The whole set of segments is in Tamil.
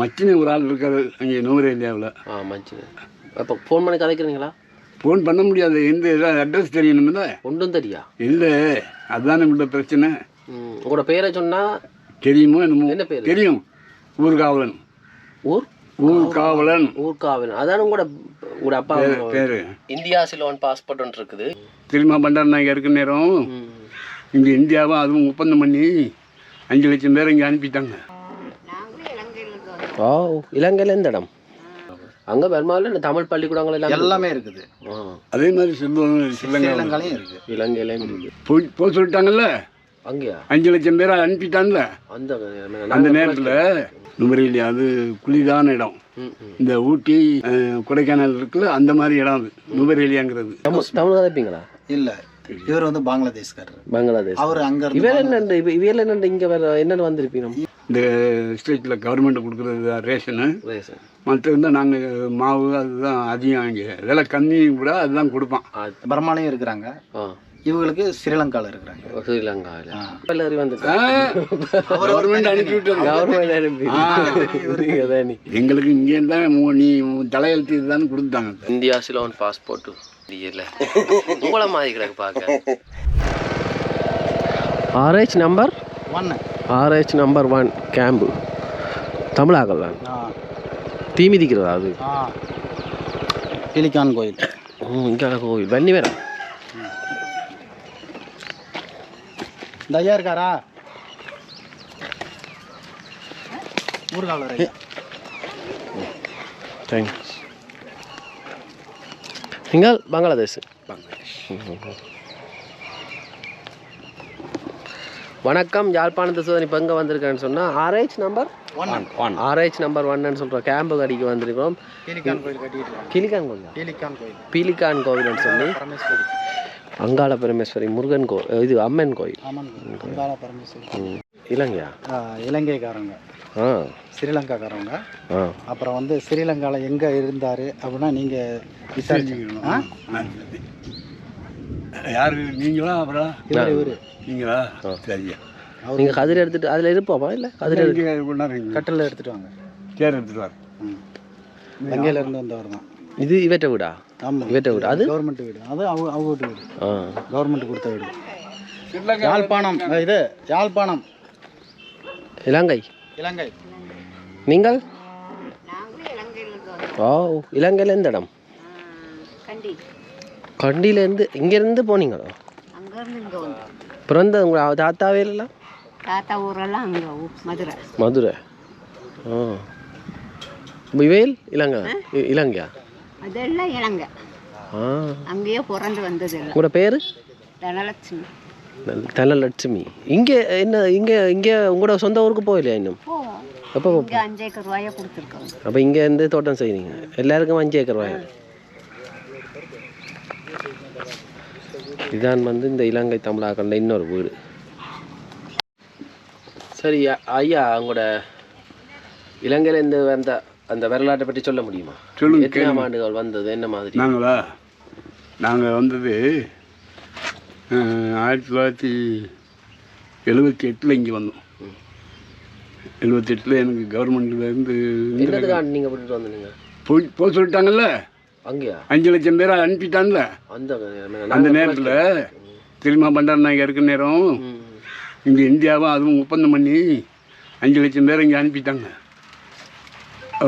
மச்சினி ஒரு ஆள் இருக்காரு அங்கே நூரேலியாவில் ஆ மச்சி அப்போ ஃபோன் பண்ணி கதைக்கிறீங்களா? ஃபோன் பண்ண முடியாது. எந்த அட்ரஸ் தெரியணும்ல ஒன்றும் தெரியா? இல்லை. அதுதானே உள்ள பிரச்சனை. உங்களோட பேரை சொன்னால் தெரியுமோ என்னமோ? என்ன பேரு? தெரியும். ஊர்காவலன் ஊர்? ஊர்காவலன் ஊர்காவல் அதான் உங்களோட உங்களோட அப்பா பேர் இந்தியா சிலோன் பாஸ்போர்ட் ஒன்று இருக்குது. திரும்ப பண்டார் நாயகர் இருக்க நேரம். இங்கே இந்தியாவும் அதுவும் ஒப்பந்தம் பண்ணி அஞ்சு லட்சம் பேர் இங்கே அனுப்பிட்டாங்க. ஓ இலங்கையில் எந்த இடம்? அங்கே பெரும்பாலும் இந்த தமிழ் பள்ளிக்கூடங்கள் எல்லாம் எல்லாமே இருக்குது. அதே மாதிரி செல்வம் சிலங்க ஸ்ரீலங்காலையும் இருக்கு. இலங்கையில இருக்குது போய் போக சொல்லிட்டாங்கல்ல? அங்கேயா? அஞ்சு லட்சம் பேரை அனுப்பிட்டாங்கல்ல அந்த அந்த நேரத்தில் நுமரியில் அது குளிதான இடம். இந்த ஊட்டி கொடைக்கானல் இருக்குல்ல அந்த மாதிரி இடம் அது நுவரேலியாங்கிறது தமிழ் தமிழ் இல்ல. இவர் வந்து பங்களாதேஷ்காரர். பங்களாதேஷ். அவர் அங்க இருந்து இவேல என்ன இவையில என்ன இங்கே வேற என்னென்னு வந்திருப்பீங்க? இந்த ஸ்டேட்டில் கவர்மெண்ட் கொடுக்குறது ரேஷனு ரேசன் மற்றது தான் நாங்கள் மாவு அதுதான் அதிகம் இங்கே. விலை கம்மி கூட அதுதான் கொடுப்பான். பர்மாலையும் இருக்கிறாங்க. இவங்களுக்கு ஸ்ரீலங்கால இருக்கிறாங்க. ஸ்ரீலங்காவில் எல்லாரும் வந்து கவர்மெண்ட் அனுப்பி விட்டாங்க. கவர்மெண்ட் அனுப்பி தான் எங்களுக்கு இங்கே தான் மு- நீ தலையெழுத்து இதுதான் கொடுத்தாங்க. இந்தியா சிலோன் பாஸ்போர்ட்டு இல்லை. உங்களை மாதிரி கிடக்கு பார்க்க. ஆர்ஹெச் நம்பர் ஒன்னு ஆர்ஹெச் நம்பர் ஒன் கேம்பு தமிழாகல தீ மிதிக்கிறதா அது? கிளிக்கான் கோயில். இங்கே கோவில். வன்னி வேற இந்த ஐயா இருக்காரா? ஊர்காவலர். தேங்க்ஸ் நீங்கள் பங்களாதேஷ். வணக்கம் யாழ்ப்பாணத்து சோதனை இப்போ எங்கே வந்திருக்கேன்னு சொன்னால் RH number one RH number ஒன்னு சொல்கிறோம் கேம்பு கடிக்கு கோயில் இருக்காங்க கிளிக்கான் கோவில் கிளிக்கான் கோயில். பீலிகான் கோவில்னு சொல்லி. அங்காள பரமேஸ்வரி முருகன் கோ இது அம்மன் கோயில். ஆமாம் அங்காள பரமேஸ்வரி. இலங்கையா? ஆ, இலங்கைக்காரங்க. ஆ. ஸ்ரீலங்காக்காரவங்க அப்புறம் வந்து ஸ்ரீலங்காவில் எங்கே இருந்தார் அப்படின்னா நீங்கள் விசாரிச்சுக்கணும். ஆ? யாரு? நீங்களா அப்புறம்? இவர் நீங்களா? சரியா நீங்கள் கதிர் எடுத்துட்டு அதில் இருப்போமா? இல்லை கதிர் கட்டில் எடுத்துட்டு வாங்க. சேர் எடுத்துட்டு லங்கையில இருந்து வந்தவர் தான். இது இவற்றை வீடா? ஆமாம் இவற்றை வீடு? அது? கவர்மெண்ட் வீடு. அது அவங்க அவங்க வீட்டு வீடு. ஆ. கவர்மெண்ட் கொடுத்த வீடு. யாழ்ப்பாணம். இது யாழ்ப்பாணம். இலங்கை. இலங்கை. நீங்கள்? ஓ இலங்கையில் எந்த இடம்? கண்டி. கண்டியிலேருந்து இங்கேருந்து போனீங்களா? பிறந்த உங்கள் தாத்தாவே எல்லாம் தாத்தா ஊரெல்லாம் அங்கே மதுரை. மதுரை. ஆ. விவேல் இலங்கை. இ- இலங்கையா? அதெல்லாம் இளங்க ஆ. அங்கேயே பிறந்து வந்தது உங்களோட பேர்? தனலட்சுமி. தனலட்சுமி. இங்கே என்ன இங்கே இங்கே உங்களோட சொந்த ஊருக்கு போகலையா இன்னும்? எப்போ அஞ்சு ஏக்கர் ரூபாயை கொடுத்துருக்காங்க அப்போ இங்கே இருந்து தோட்டம் செய்றீங்க. எல்லாருக்கும் அஞ்சு ஏக்கர் ரூபாய் இதான் வந்து இந்த இலங்கை தமிழாக்கண்ட இன்னொரு வீடு. சரி ஐயா உங்களோட இலங்கையில இருந்து வந்த அந்த வரலாற்றை பற்றி சொல்ல முடியுமா? சொல்லுங்க, எத்தனாம் ஆண்டுகள் வந்தது? என்ன மாதிரி? நாங்களா? நாங்கள் வந்தது ஆயிரத்தி தொள்ளாயிரத்தி எழுபத்தி எட்டில் இங்கே வந்தோம். எழுபத்தி எட்டில் எனக்கு கவர்மெண்ட்லேருந்து என்னதுக்காக நீங்க விட்டுட்டு வந்தீங்க? போய் போக சொல்லிட்டாங்கல்ல? அங்கேயா? அஞ்சு லட்சம் பேரை அனுப்பிட்டாங்கல்ல அந்த அந்த நேரத்தில் திரும்ப பண்டார் நாயகர் இருக்க நேரம். இங்கே இந்தியாவும் அதுவும் ஒப்பந்தம் பண்ணி அஞ்சு லட்சம் பேரை இங்கே அனுப்பிட்டாங்க.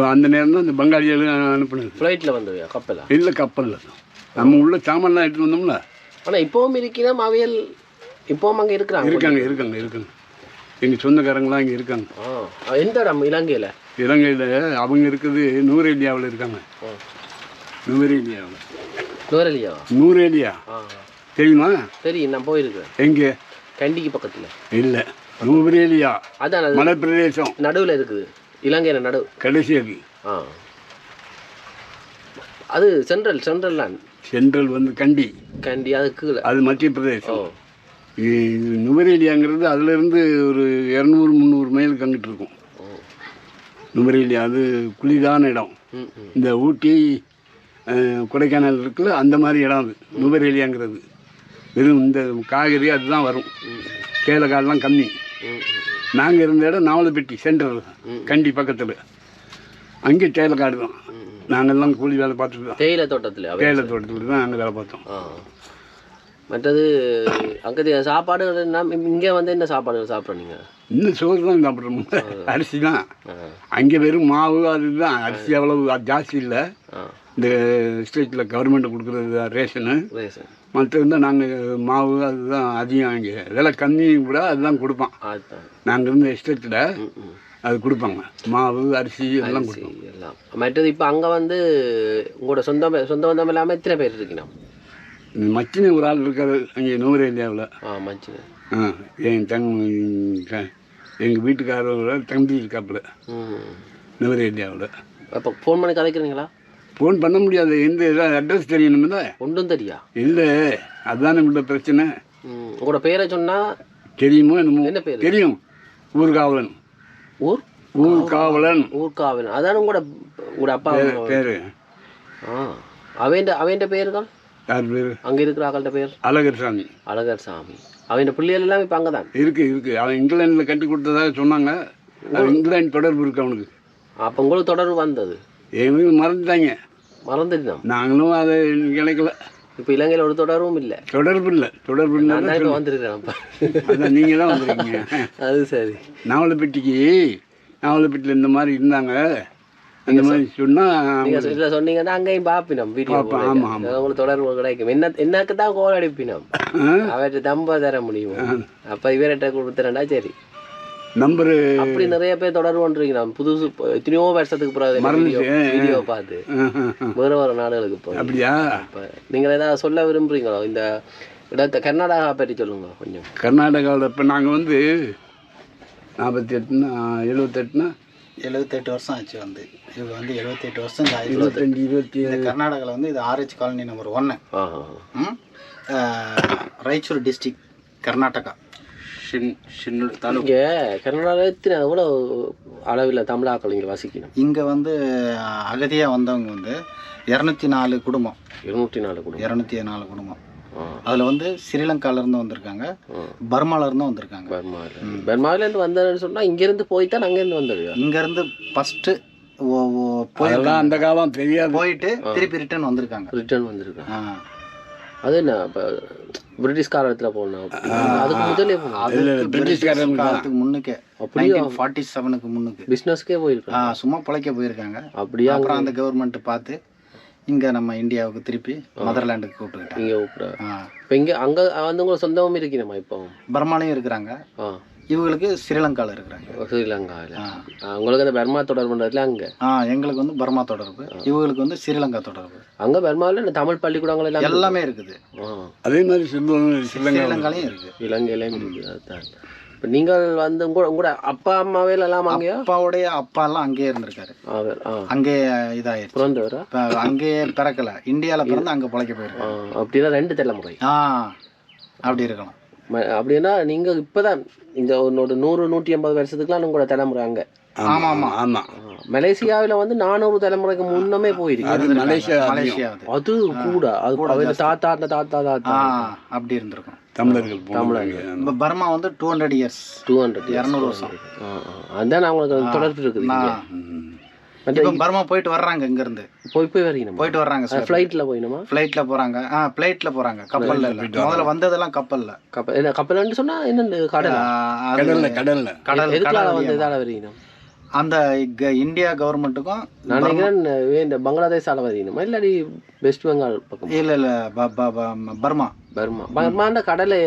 அந்த நேரம் தான் இந்த பங்காளிகளும் அனுப்புனது. ஃப்ளைட்டில் வந்தவையா? கப்பலா? இல்லை கப்பலில் நம்ம உள்ள சாமான்லாம் எடுத்துட்டு வந்தோம்ல. ஆனா இப்பவும் இருக்கிறோம் அவையல் இப்பவும் அங்க இருக்கிறாங்க இருக்காங்க இருக்காங்க இருக்காங்க. எங்கள் சொந்தக்காரங்களாம் இங்கே இருக்காங்க. எந்த இடம்? இலங்கையில? இலங்கையில் அவங்க இருக்குது நூரேலியாவில் இருக்காங்க. நூரேலியாவில். நூரேலியா? ஆ. தெரியுமா? சரி நான் போயிருக்கேன். எங்கே? கண்டிக்கு பக்கத்துல. இல்லை. நூரேலியா. அதான் அது மலை பிரதேசம் நடுவுல இருக்குது. இலங்கையில நடு கடைசி அது ஆ. அது சென்ட்ரல் சென்ட்ரல் லேண்ட் சென்ட்ரல் வந்து கண்டி. கண்டி அது கீழே. அது மத்திய பிரதேசம். நுவரேலியாங்கிறது அதுலேருந்து ஒரு இரநூறு முந்நூறு மைலுக்கு அங்கிட்டு இருக்கும். நுவரேலியா அது குளிதான இடம். இந்த ஊட்டி கொடைக்கானல் இருக்குல்ல அந்த மாதிரி இடம் அது. நுவரேலியாங்கிறது. வெறும் இந்த காய்கறி அதுதான் வரும். கேளக்காடெலாம் கம்மி. நாங்கள் இருந்த இடம் நாவலப்பட்டி சென்ட்ரல் கண்டி பக்கத்தில். அங்கே தேயிலை காடு தான். நாங்கள்லாம் கூலி வேலை பார்த்துட்டு தான். தேயிலை தோட்டத்தில் தேயிலை தோட்டத்துக்கு தான் நாங்கள் வேலை பார்த்தோம். மற்றது அங்கே சாப்பாடு இங்கே வந்து என்ன சாப்பாடு சாப்பிட்றீங்க இன்னும் சோறு தான் சாப்பிட்றோம். அரிசி தான். அங்கே வெறும் மாவு அதுதான் அரிசி அவ்வளவு ஜாஸ்தி இல்லை. இந்த ஸ்டேட்டில் கவர்மெண்ட் கொடுக்குறது ரேஷனு. ரேசன் மற்றது நாங்கள் மாவு அதுதான் அதிகம் அங்கே விலை கம்மியும் கூட அதுதான் கொடுப்பான். நாங்கள் இருந்த ம். அது கொடுப்பாங்க. மாவு அரிசி எல்லாம் கொடுப்பாங்க. எல்லாம். மற்றது இப்போ அங்கே வந்து உங்களோட சொந்த சொந்த பந்தம் இல்லாமல் எத்தனை பேர் இருக்கணும் மச்சின ஒரு ஆள் இருக்காரு அங்கே நூறு ஏரியாவில் ஆ மச்சினு. ஆ என் தங் எங்கள் வீட்டுக்காரோட தம்பி இருக்காப்புல. நூறு ஏரியாவில் அப்போ ஃபோன் பண்ணி கதைக்கிறீங்களா ஃபோன் பண்ண முடியாது. எந்த ஏதாவது அட்ரஸ் தெரியணுமில்ல ஒன்றும் தெரியா? இல்லை. அதுதான் நம்மளோட பிரச்சனை. உங்களோட பேரை சொன்னால் தெரியுமோ என்னமோ? என்ன பேர்? தெரியும். ஊர்காவலன். ஊர்? ஊர்காவலன். ஊர்காவல் அதான் உங்களோட உங்களோட அப்பா. பேர் ஆ அவன் அவன் பேர்கள் யார் பேர்? அங்கே இருக்கிற ஆக்கள்கிட்ட பேர்? அழகர் சாமி அழகர் சாமி அவன் பிள்ளைகள் எல்லாம் இப்போ அங்கே தான் இருக்கு இருக்கு. அவன் இங்கிலாண்டில் கட்டி கொடுத்ததாக சொன்னாங்க. இங்கிலாந்து தொடர்பு இருக்கு அவனுக்கு. அப்போ உங்களுக்கு தொடர்பு வந்தது? எங்களுக்கு மறந்துட்டாங்க. மறந்துட்டோம். நாங்களும் அதை கிடைக்கல இப்போ இலங்கையில் ஒரு தொடர்பும் இல்லை. தொடர்பு இல்லை. தொடர்பு இல்லை. வந்திருக்கிறேன் நீங்கள் தான் வந்திருக்கீங்க. அது சரி. நாவலப்பட்டிக்கு நாவலப்பட்டியில் இந்த மாதிரி இருந்தாங்க. அந்த மாதிரி சொன்னால் இல்லை சொன்னீங்கன்னா அங்கேயும் பார்ப்பினோம் வீடியோ பார்ப்பேன், ஆமா, ஆமா. உங்களுக்கு தொடர்பு கிடைக்கும். என்ன என்னக்கு தான் கோல் அடிப்பினோம். அவர்கிட்ட தம்ப தர முடியும். அப்போ இவர்கிட்ட கொடுத்துறேன்டா சரி. நம்பரு அப்படி நிறைய பேர் தொடர்பு பண்றீங்க நான் புதுசு இப்போ எத்தனையோ வருஷத்துக்கு பிறகு வீடியோ வீடியோ பார்த்து. வேற வேற நாடுகளுக்கு போய் அப்படியா? இப்போ நீங்கள் ஏதாவது சொல்ல விரும்புறீங்களோ? இந்த இடத்தை கர்நாடகா பற்றி சொல்லுங்க கொஞ்சம். கர்நாடகாவில் இப்போ நாங்கள் வந்து நாற்பத்தி எட்டுனா எழுபத்தெட்டுனா எழுபத்தெட்டு வருஷம் ஆச்சு வந்து. இவங்க வந்து எழுபத்தெட்டு வருஷம் இந்த ஆயிரத்தி இருபத்தஞ்சி இருபத்தி இந்த கர்நாடகாவில் வந்து இது ஆர்ஹெச் காலனி நம்பர் ஒன்று ஆ ஆ, ஆ. ராய்ச்சூர் டிஸ்ட்ரிக் கர்நாடகா இங்க கர்நாடகா எத்தனை எவ்வளோ அளவில் தமிழாக்கள் இங்கே வசிக்கணும்? இங்கே வந்து அகதியாக வந்தவங்க வந்து இரநூத்தி நாலு குடும்பம். இருநூற்றி நாலு குடும்பம். இரநூத்தி நாலு குடும்பம் அதில் வந்து ஸ்ரீலங்கால இருந்து வந்திருக்காங்க ஆ. பர்மால இருந்தும் வந்திருக்காங்க. பர்மாவில் பர்மாவிலேருந்து வந்ததுன்னு சொன்னால் இங்கேருந்து போய் தான் அங்கேருந்து வந்தது. இங்கேருந்து ஃபஸ்ட்டு போய் அந்த காலம் தெரியாது. போயிட்டு திருப்பி ரிட்டர்ன் வந்திருக்காங்க. ரிட்டர்ன் வந்திருக்கேன் ஆ. அது என்ன இப்போ பிரிட்டிஷ் காலத்தில் போனோம் அதுக்கு முதலே போனோம் தான். காலத்துக்கு முன்னுக்கே. அப்படியா? ஃபார்ட்டி செவனுக்கு முன்னுக்கு. பிஸ்னஸ்க்கே போயிருக்கேன் ஆ, சும்மா பிழைக்க போயிருக்காங்க. அப்படியா? அப்புறம் அந்த கவர்மெண்ட் பார்த்து இங்கே நம்ம இந்தியாவுக்கு திருப்பி மதர்லாண்டுக்கு கூப்பிட்டுக்கிட்டாங்க. நீங்கள் கூப்பிட. ஆ. இப்போ இங்கே அங்கே வந்து உங்களுக்கு சொந்தமும் இருக்கணுமா இப்போ? பர்மாலையும் இருக்கிறாங்க. ஆ. இவங்களுக்கு ஸ்ரீலங்காவில் இருக்கிறாங்க. ஸ்ரீலங்காவில். உங்களுக்கு அந்த பர்மா தொடர்பு அங்கே? ஆ எங்களுக்கு வந்து பர்மா தொடர்பு. இவங்களுக்கு வந்து ஸ்ரீலங்கா தொடர்பு. அங்கே பர்மாவில் இந்த தமிழ் பள்ளிக்கூடங்கள் எல்லாம் எல்லாமே இருக்குது. அதே மாதிரி ஸ்ரீலங்காலையும் இருக்குது இலங்கையிலையும் இருக்குது அதுதான் இப்போ நீங்கள் வந்து உங்களோட உங்களோட அப்பா அம்மாவே எல்லாம் அங்கேயா? அப்பாவுடைய அப்பா எல்லாம் அங்கேயே இருந்திருக்காரு. அங்கேயே இதாயிருச்சு. பிறந்தவரா? அங்கேயே பிறக்கல. இந்தியாவில் பிறந்து அங்கே பிழைக்க போயிருக்கு ஆ அப்படின்னா ரெண்டு தலைமுறை ஆ அப்படி இருக்கலாம். அப்படின்னா நீங்கள் இப்போ தான் இந்த ஒரு நூறு நூற்றி ஐம்பது வருஷத்துக்குலாம் உங்களோட தலைமுறை அங்கே. ஆமாம் ஆமாம் ஆமாம் மலேசியாவில் வந்து நானூறு தலைமுறைக்கு முன்னமே போயிருக்கு அது மலேசியா மலேசியா அது. கூட அது தாத்தா அந்த தாத்தா தாத்தா. அப்படி இருந்திருக்கும். தமிழர்கள் இப்போ பர்மா வந்து two hundred years two hundred இரநூறு வருஷம். அதான் அவங்களுக்கு தொடர்பு இருக்குது இப்போ பர்மா போயிட்டு வர்றாங்க இங்கேருந்து. போய் போய் வரீங்க போயிட்டு வர்றாங்க சார். ஃப்ளைட்டில் போயினுமா? ஃப்ளைட்டில் போகிறாங்க ஆ ஃப்ளைட்டில் போகிறாங்க கப்பலில் இல்லை. முதல்ல வந்ததெல்லாம் கப்பலில். கப்பல் என்ன கப்பல்னு சொன்னா என்ன கடல்? கடல்ல கடல்ல. கடல் எதுக்காக கடல் வந்து இதால வரீங்க அந்த இங்க இந்தியா கவர்மெண்ட்டுக்கும் நான் நினைக்கிறேன் இந்த பங்களாதேஷால வரீங்கம்மா இல்லாடி வெஸ்ட் பெங்கால் பக்கம்? இல்லை இல்லை. பர்மா. பர்மா. பர்மாண்ட கடலை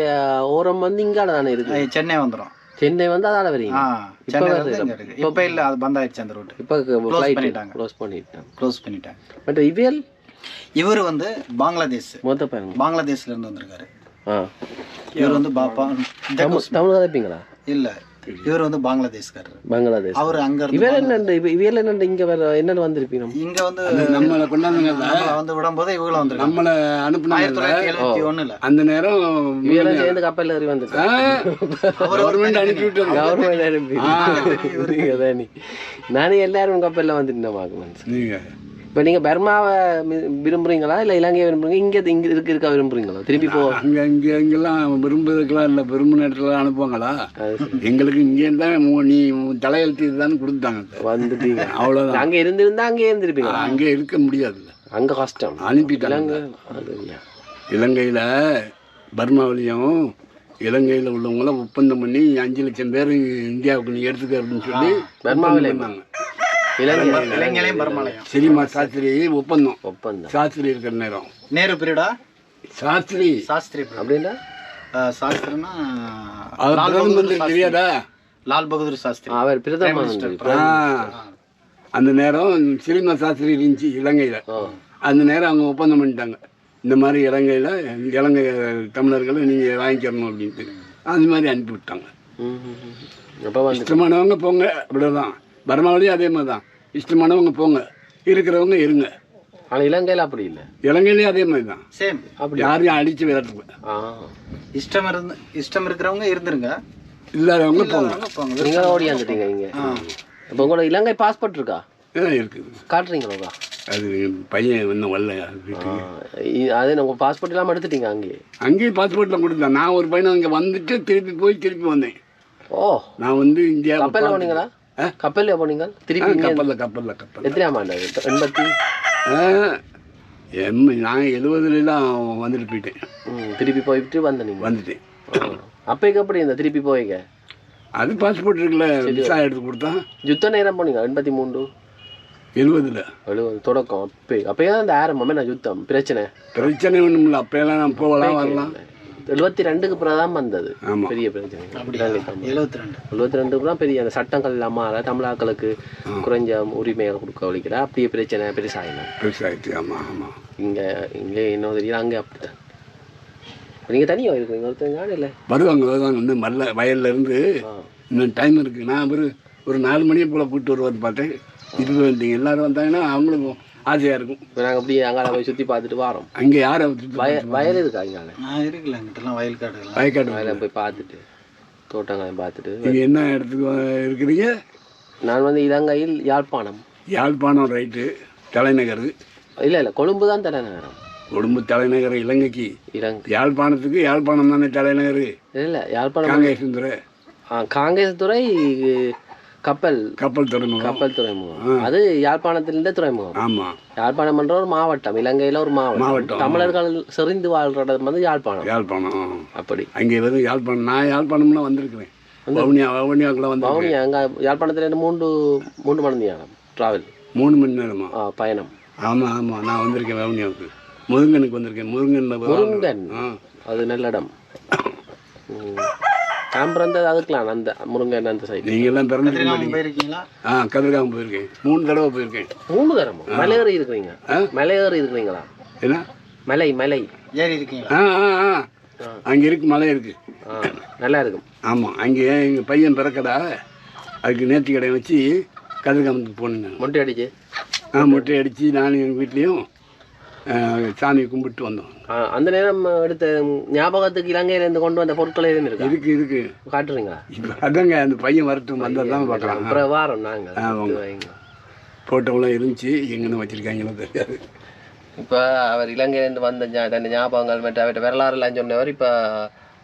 ஓரம் வந்து இங்கால தானே இருக்கு? சென்னை வந்துடும் சென்னை வந்து அதால வரீங்க சென்னை இப்போ இல்லை அது பந்த் ஆயிடுச்சு அந்த ரூட் இப்போ ஃப்ளைட் பண்ணிட்டாங்க. க்ளோஸ் பண்ணிட்டேன் க்ளோஸ் பண்ணிட்டாங்க. பட் இவியல்? இவர் வந்து பங்களாதேஷ். மொத்த பாருங்க. பங்களாதேஷ்ல இருந்து வந்திருக்காரு. இவர் வந்து பாப்பா தமிழ் கதைப்பீங்களா? இல்லை. இவர் வந்து பங்களாதேஷ்காரர். பங்களாதேஷ். அவர் அங்க இருந்து இவர் என்ன இவியல் என்ன இங்க வர என்னன்னு வந்திருப்பீங்க? இங்க வந்து நம்மளை கொண்டாந்துங்க நம்மளை வந்து விடும்போது இவங்களும் வந்திருக்காங்க. நம்மளை அனுப்புனாங்க அந்த நேரம் இவியலும் சேர்ந்து கப்பல்ல ஏறி வந்துட்டேன் கவர்மெண்ட் அனுப்பி விட்டது கவர்மெண்ட் அனுப்பி. நானே எல்லாரும் கப்பல்ல வந்துட்டேன் மனுஷன் நீங்க. இப்போ நீங்கள் பர்மாவை வி- விரும்புறீங்களா? இல்லை இலங்கையை விரும்புறீங்க இங்கே இங்கே இருக்க இருக்க விரும்புறீங்களா? திருப்பி போ அங்கே இங்கே இங்கெல்லாம் விரும்புறதுக்கெல்லாம் இல்லை. விரும்பின இடத்துல அனுப்புவாங்களா. எங்களுக்கு இங்கே தான் நீ தலையெழுத்து இதுதான் கொடுத்தாங்க. வந்துட்டீங்க. அவ்வளோதான் அங்கே இருந்திருந்தா அங்கேயே இருந்திருப்பீங்க அங்கே இருக்க முடியாதுல்ல அங்கே கஷ்டம். அனுப்பிட்டாங்க. இலங்கையில் பர்மாவிலையும் இலங்கையில் உள்ளவங்களாம் ஒப்பந்தம் பண்ணி அஞ்சு லட்சம் பேர் இந்தியாவுக்கு நீ எடுத்துக்க அப்படின்னு சொல்லி பர்மாவிலே பண்ணாங்க. இலங்கையிலையும் பரமாலயம் சினிமா சாஸ்திரி ஒப்பந்தம். ஒப்பந்தம். சாஸ்திரி இருக்கிற நேரம். நேரு பீரியடா? சாஸ்திரி. சாஸ்திரி. அப்படின்னா? சாஸ்திரினா லால் பகதூர். தெரியாதா? லால் பகதூர் சாஸ்திரி. அவர் பிரதம அந்த நேரம் சினிமா சாஸ்திரி இருந்துச்சு இலங்கையில். அந்த நேரம் அவங்க ஒப்பந்தம் பண்ணிட்டாங்க. இந்த மாதிரி இலங்கையில் இலங்கை தமிழர்களை நீங்கள் வாங்கிக்கிறணும் அப்படின்ட்டு. அந்த மாதிரி அனுப்பி விட்டாங்க. ம் ம், ம். அப்போ வந்து இஷ்டமானவங்க போங்க அப்படிதான் பர்மாவிலையும் அதே மாதிரி தான். இஷ்டமானவங்க போங்க. இருக்கிறவங்க இருங்க. ஆனால் இலங்கையில் அப்படி இல்லை. இலங்கையிலையும் அதே மாதிரி தான். சேம் அப்படி. யாரையும் அடித்து விரட்டுங்க. ஆ. இஷ்டம் இருந்து இஷ்டம் இருக்கிறவங்க இருந்துருங்க. இல்லாதவங்க போங்க. போங்க. நீங்கள் ஓடியாந்துட்டீங்க இங்கே? இப்போ உங்களோட இலங்கை பாஸ்போர்ட் இருக்கா? ஆ, இருக்குது காட்டுறீங்களா அது என் பையன் இன்னும் வரல. அது நம்ம பாஸ்போர்ட் இல்லாமல் எடுத்துட்டீங்க அங்கேயே? அங்கேயும் பாஸ்போர்ட்டில் கொடுத்தேன் நான் ஒரு பையன் அங்கே வந்துட்டு திருப்பி போய் திருப்பி வந்தேன். ஓ. நான் வந்து இந்தியா கப்பலில் போனீங்களா? கப்பலில் போனீங்க? திருப்பி கப்பலில் கப்பலில் கப்பல் எத்தனையாம் ஆண்டு? எண்பத்தி எம் நான் எழுபதுலாம் வந்துட்டு போயிட்டேன். திருப்பி போயிட்டு வந்த நீங்கள் வந்துட்டேன் அப்போக்கு எப்படி இந்த திருப்பி போய்ங்க அது பாஸ்போர்ட் இருக்குல்ல விசா எடுத்து கொடுத்தான் யுத்த நேரம் போனீங்க எண்பத்தி மூணு எழுபதுல. எழுபது தொடக்கம். அப்போ அப்பயே தான் இந்த ஆரம்பமே நான் யுத்தம். பிரச்சனை. பிரச்சனை ஒன்றும் இல்லை அப்போயெல்லாம் நான் போகலாம் வரலாம். எழுபத்தி ரெண்டுக்கு பிறகு தான் வந்தது. ஆமாம் பெரிய பிரச்சனை. எழுபத்தி ரெண்டு. எழுபத்தி ரெண்டுக்கு தான் பெரிய அந்த சட்டங்கள் இல்லாமல் தமிழாக்களுக்கு குறைஞ்ச உரிமைகள் கொடுக்க வலிக்கிற அப்படியே பிரச்சனை பெருசாயிடும் பெருசாகிடுச்சு ஆமாம் ஆமாம் இங்கே இங்கே என்ன தெரியல அங்கே அப்படித்தான். நீங்கள் தனியாக இருக்கிறீங்க ஒருத்தங்க இல்லை. வருவாங்க வருவாங்க. இன்னும் வரல வயல்ல இருந்து ஆ. இன்னும் டைம் இருக்குது நான் ஒரு ஒரு நாலு மணியை போல் கூப்பிட்டு வருவார் பார்த்தேன். இது வந்தீங்க எல்லாரும் வந்தாங்கன்னா அவங்களுக்கும் ஆசையாக இருக்கும். இப்போ நாங்கள் அப்படியே அங்கால போய் சுற்றி பார்த்துட்டு வரோம். அங்கே யாரை வய வயல் இருக்கா இங்கால நான் இருக்குல்ல எங்கிட்டலாம் வயல் காடுகள் வயக்காடு வயலில் போய் பார்த்துட்டு தோட்டங்களை பார்த்துட்டு நீங்கள் என்ன இடத்துக்கு இருக்கிறீங்க? நான் வந்து இலங்கையில் யாழ்ப்பாணம். யாழ்ப்பாணம் ரைட்டு தலைநகர். இல்லை இல்லை கொழும்பு தான் தலைநகரம். கொழும்பு தலைநகர் இலங்கைக்கு. இலங்கை. யாழ்ப்பாணத்துக்கு யாழ்ப்பாணம் தானே தலைநகர்? இல்லை யாழ்ப்பாணம் காங்கேசுந்தர ஆ, காங்கேஸ் துறை கப்பல். கப்பல் துறைமுகம். கப்பல் துறைமுகம். அது யாழ்ப்பாணத்திலிருந்தே துறைமுகம். ஆமாம் யாழ்ப்பாணம் என்ற ஒரு மாவட்டம் இலங்கையில் ஒரு மாவட்டம். தமிழர்கள் செறிந்து வாழ்ற இடம் வந்து யாழ்ப்பாணம். யாழ்ப்பாணம் அப்படி. அங்கே வெறும் யாழ்ப்பாணம் நான் யாழ்ப்பாணம்லாம் வந்திருக்கிறேன். வவுனியா வவுனியாவுக்குள்ள வந்து பவுனி அங்கே யாழ்ப்பாணத்துல மூன்று மூன்று மணி நேரம் ட்ராவல் மூணு மணி நேரமா? பயணம். ஆமாம் ஆமாம் நான் வந்திருக்கேன் வவுனியாவுக்கு. முருங்கனுக்கு வந்திருக்கேன். முருங்கன் ஆ. அது நல்ல இடம். நான் பிறந்தது அதுக்கலாம் அந்த முருங்கன் அந்த சைடு நீங்கள்லாம் பிறந்துட்டு கதிர்காமம் போயிருக்கீங்களா? ஆ கதிர்காமம் போயிருக்கேன். மூணு தடவை போயிருக்கேன். மூணு தரமா மலையேறி இருக்கிறீங்க? மலையேறி இருக்கிறீங்களா? என்ன? மலை மலை. ஏறி இருக்கீங்களா? ஆ ஆ ஆ. அங்கே இருக்கு மலை இருக்கு. ஆ நல்லா இருக்கும். ஆமாம் அங்கே எங்கள் பையன் பிறக்கடா. அதுக்கு நேர்த்தி கடை வச்சு கதிர்காமத்துக்கு போனேங்க மொட்டை அடிச்சு? ஆ மொட்டை அடித்து நானும் எங்கள் வீட்லேயும் சாமி கும்பிட்டு வந்தோம். அந்த நேரம் எடுத்த ஞாபகத்துக்கு இலங்கையிலேருந்து கொண்டு வந்த பொருட்கள் எதுவும் இருக்கா? இருக்கு இருக்கு. காட்டுறீங்களா? இப்போ அதாங்க அந்த பையன் வரட்டும் வந்தால் தான் பார்க்கலாம். அப்புறம் வாரம் நாங்கள் ஃபோட்டோலாம் இருந்துச்சு எங்கன்னு வச்சுருக்காங்களோ தெரியாது. இப்போ அவர் இலங்கையிலேருந்து வந்த தன் ஞாபகங்கள் மற்ற அவர்கிட்ட வரலாறுலாம் சொன்னவர் இப்போ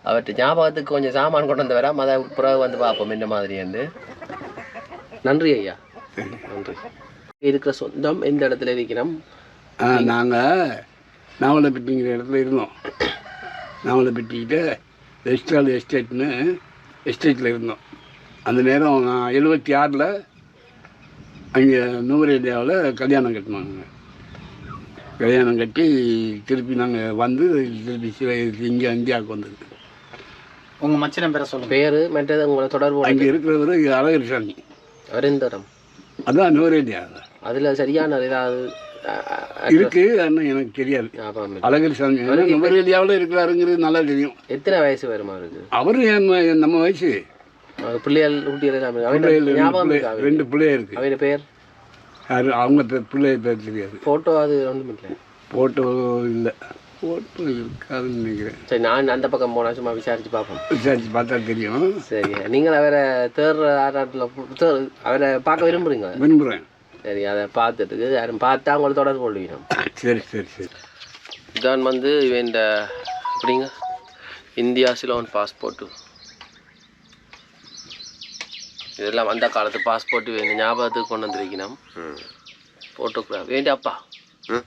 அவர்கிட்ட ஞாபகத்துக்கு கொஞ்சம் சாமான் கொண்டு வந்து வராம அதை பிறகு வந்து பார்ப்போம் இந்த மாதிரி வந்து. நன்றி ஐயா. நன்றி. இருக்கிற சொந்தம் எந்த இடத்துல இருக்கிறோம்? ஆ நாங்கள் நாவலப்பட்டிங்கிற இடத்துல இருந்தோம். நாவலப்பட்டிக்கிட்ட வெஸ்டால் எஸ்டேட்னு எஸ்டேட்டில் இருந்தோம். அந்த நேரம் நான் எழுபத்தி ஆறில் அங்கே நூரேலியாவில் கல்யாணம் கட்டினாங்க. கல்யாணம் கட்டி திருப்பி நாங்கள் வந்து திருப்பி இங்கே இந்தியாவுக்கு வந்தது. உங்க மச்சினம் பேரை சொல்லுங்க. பேர் மற்றது உங்களை தொடர்பு அங்கே இருக்கிறவர் அழகர் சாமி. அவரிந்தரம் அதான் நூரேலியா அதில் சரியான ஏதாவது இருக்கு ஆனால் எனக்கு தெரியாது. அழகர் சாமி நுவரேலியாவில் இருக்கிறாருங்கிறது நல்லா தெரியும். எத்தனை வயசு வருமா அவருக்கு? அவரு என் நம்ம வயசு. அவன் பிள்ளைகள் ரெண்டு பிள்ளைய இருக்கு அவன் பேர்? யாரு அவங்க பிள்ளைய பேர் தெரியாது. ஃபோட்டோ அது ஒன்றும் இல்லை. ஃபோட்டோ இல்லை. ஃபோட்டோ இருக்காதுன்னு நினைக்கிறேன். சரி நான் அந்த பக்கம் போனால் சும்மா விசாரிச்சு பார்ப்போம். விசாரிச்சு பார்த்தா தெரியும். சரி நீங்கள் அவரை தேர் ஆராட்டில் அவரை பார்க்க விரும்புறீங்க விரும்புகிறேன் சரி அதை பார்த்துட்டு யாரும் பார்த்தா அவங்கள தொடர்பு கொள்வீங்க. சரி சரி சரி. இதான் வந்து இவன் இந்த எப்படிங்க? இந்தியா சிலோன் பாஸ்போர்ட்டு இதெல்லாம் அந்த காலத்து பாஸ்போர்ட் வேணும் ஞாபகத்துக்கு கொண்டு வந்திருக்கணும் ஃபோட்டோகிராஃப் வேண்டி அப்பா?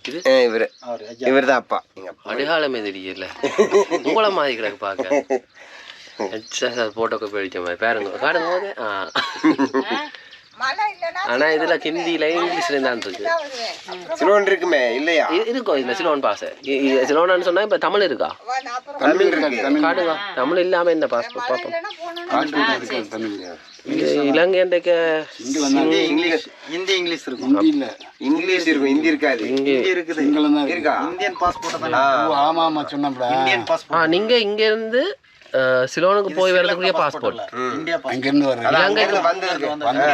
இது? இவர்? இவர் தான் அப்பா. அடையாளமே தெரியல உங்களை மாதிரி கிடக்கு பார்க்க. ஃபோட்டோ காப்பி அடிச்ச மாதிரி. பாருங்க காடுங்க போது ஆ. ஆனால் இதில் ஹிந்தியில் இங்கிலீஷ்லேயும் தான் இருக்கு சிலோன் இருக்குமே இல்லையா? இருக்கும் இதில் சிலோன் பாஸ். சிலோனான்னு சொன்னால் இப்போ தமிழ் இருக்கா? தமிழ் காடுங்க தமிழ் இல்லாமல் இந்த பாஸ்போர்ட் பார்ப்போம் வந்தால் இங்கிலீஷ் ஹிந்தி இங்கிலீஷ் இருக்கும். இங்கிலீஷ் இருக்கும் ஹிந்தி இருக்காது. இங்கே ஹிந்தி இருக்குது. இருக்கா? இந்தியன் பாஸ்போர்ட் ஆமாம் ஆமாம் சொன்னப்படா இந்தியன் ஆ பாஸ்போர்ட் நீங்கள் இங்கேருந்து சிலோனுக்கு போய் வரதுக்குரிய பாஸ்போர்ட் அங்கேருந்து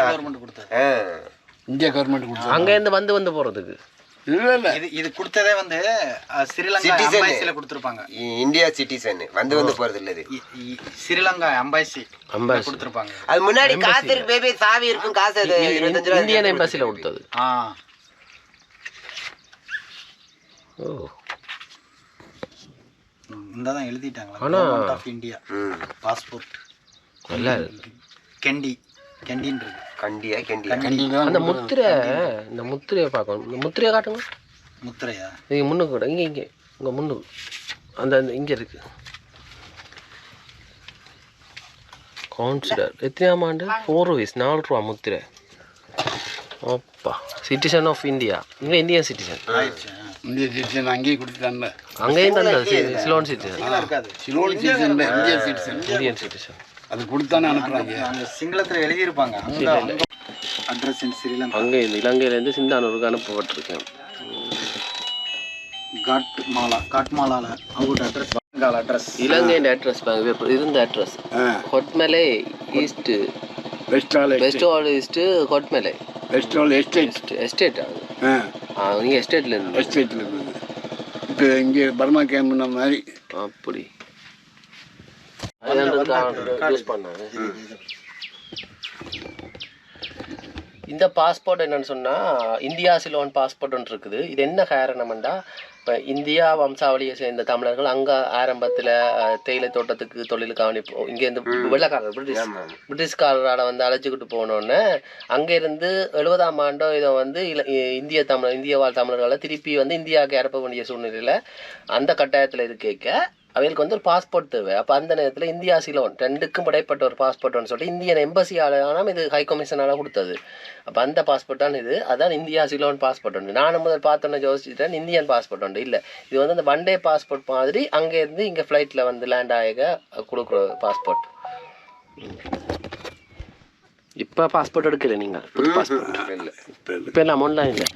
கவர்மெண்ட் கொடுத்தது. இந்தியா கவர்மெண்ட் கொடுத்தா அங்கேருந்து வந்து வந்து போகிறதுக்கு இல்லை இல்லை. இது இது கொடுத்ததே வந்து ஸ்ரீலங்கா. அம்பாசில கொடுத்துருப்பாங்க. இந்தியா சிட்டிசன் வந்து வந்து போறது இல்ல இது. ஸ்ரீலங்கா அம்பாசி அம்பாசி கொடுத்துருப்பாங்க. அது முன்னாடி காசு இருக்கு பேபி சாவி இருக்கும் காசு அது இருபத்தஞ்சு ரூபா இந்தியன் எம்பசியில் கொடுத்தது. ஆ. ஓ. இந்த தான் எழுதிட்டாங்களா கவர்மெண்ட் ஆஃப் இந்தியா. பாஸ்போர்ட் நல்லா இருக்கு கெண்டி. கெண்டின்றது. கண்டியா கண்டியா? கண்டியில் தான் அந்த முத்திரை இந்த முத்திரையை பார்க்கணும். இந்த முத்திரையை காட்டுங்க. முத்திரையா? இங்கே முன்னுக்கு கூட. இங்கே இங்கே. இங்கே முன்னுக்கு. அந்த அந்த இங்கே இருக்கு. கான்சிடர் எத்தனையாம் ஆண்டு? ஃபோர் வயசு நாலு ரூபா முத்திரை. அப்பா. சிட்டிசன் ஆஃப் இந்தியா இங்கே இந்தியன் சிட்டிசன் இந்திய சிட்டிசன் அங்கேயே கொடுத்துட்டான்ல. அங்கேயும் தான் சிலோன் சிட்டிசன் இருக்காது Ceylon citizen citizen Indian citizen அது கொடுத்தானே அனுப்புகிறாங்க அந்த சிங்களத்துல எழுதியிருப்பாங்க. அங்க அட்ரஸ் இன் ஸ்ரீலங்கா. அங்கே இலங்கையிலேருந்து சிந்தானூருக்கு அனுப்பப்பட்டிருக்கேன். காட் மாலா அவங்களோட அட்ரஸ் கால அட்ரஸ் இலங்கையின் அட்ரஸ் பாருங்க இருந்த அட்ரஸ் ஆ. Kotmale east Westhall Westhall east Kotmale. Westhall estate estate ஆகுது ஆ நீங்கள் எஸ்டேட்லேருந்து எஸ்டேட்டில் இருக்குது இப்போ இங்கே பர்மா கேம்ப்ன மாதிரி. அப்படி. இந்த பாஸ்போர்ட் என்னன்னு சொன்னால் இந்தியா சிலோன் பாஸ்போர்ட் ஒன்று இருக்குது. இது என்ன காரணம்டா இப்போ இந்தியா வம்சாவளியை சேர்ந்த தமிழர்கள் அங்கே ஆரம்பத்தில் தேயிலை தோட்டத்துக்கு தொழிலுக்காக இப்போ இங்கேருந்து வெள்ளக்காரர் பிரிட்டிஷ் பிரிட்டிஷ்காரரால் வந்து அழைச்சிக்கிட்டு போனோடனே அங்கேருந்து எழுபதாம் ஆண்டோ இதை வந்து இந்திய தமிழ் இந்திய வாழ் தமிழர்களை திருப்பி வந்து இந்தியாவுக்கு இறப்ப வேண்டிய சூழ்நிலையில் அந்த கட்டாயத்தில் இருக்க அவைகளுக்கு வந்து ஒரு பாஸ்போர்ட் தேவை. அப்போ அந்த நேரத்தில் இந்தியா சிலோன் ரெண்டுக்கும் படைப்பட்ட ஒரு பாஸ்போர்ட்னு சொல்லிட்டு இந்தியன் எம்பசியால் ஆனால் இது ஹை கமிஷனால் கொடுத்தது. அப்போ அந்த பாஸ்போர்ட் தான் இது. அதான் இந்தியா சிலோன் பாஸ்போர்ட் உண்டு நானும் முதல் பார்த்தோன்னே யோசிச்சுட்டேன் இந்தியன் பாஸ்போர்ட் உண்டு இல்லை. இது வந்து அந்த ஒன் டே பாஸ்போர்ட் மாதிரி அங்கேருந்து இங்கே ஃப்ளைட்டில் வந்து லேண்ட் ஆக கொடுக்குற பாஸ்போர்ட் இப்போ பாஸ்போர்ட் எடுக்கல நீங்கள் புது பாஸ்போர்ட் இல்ல இப்போ எல்லாம் ஆன்லைன் இல்லை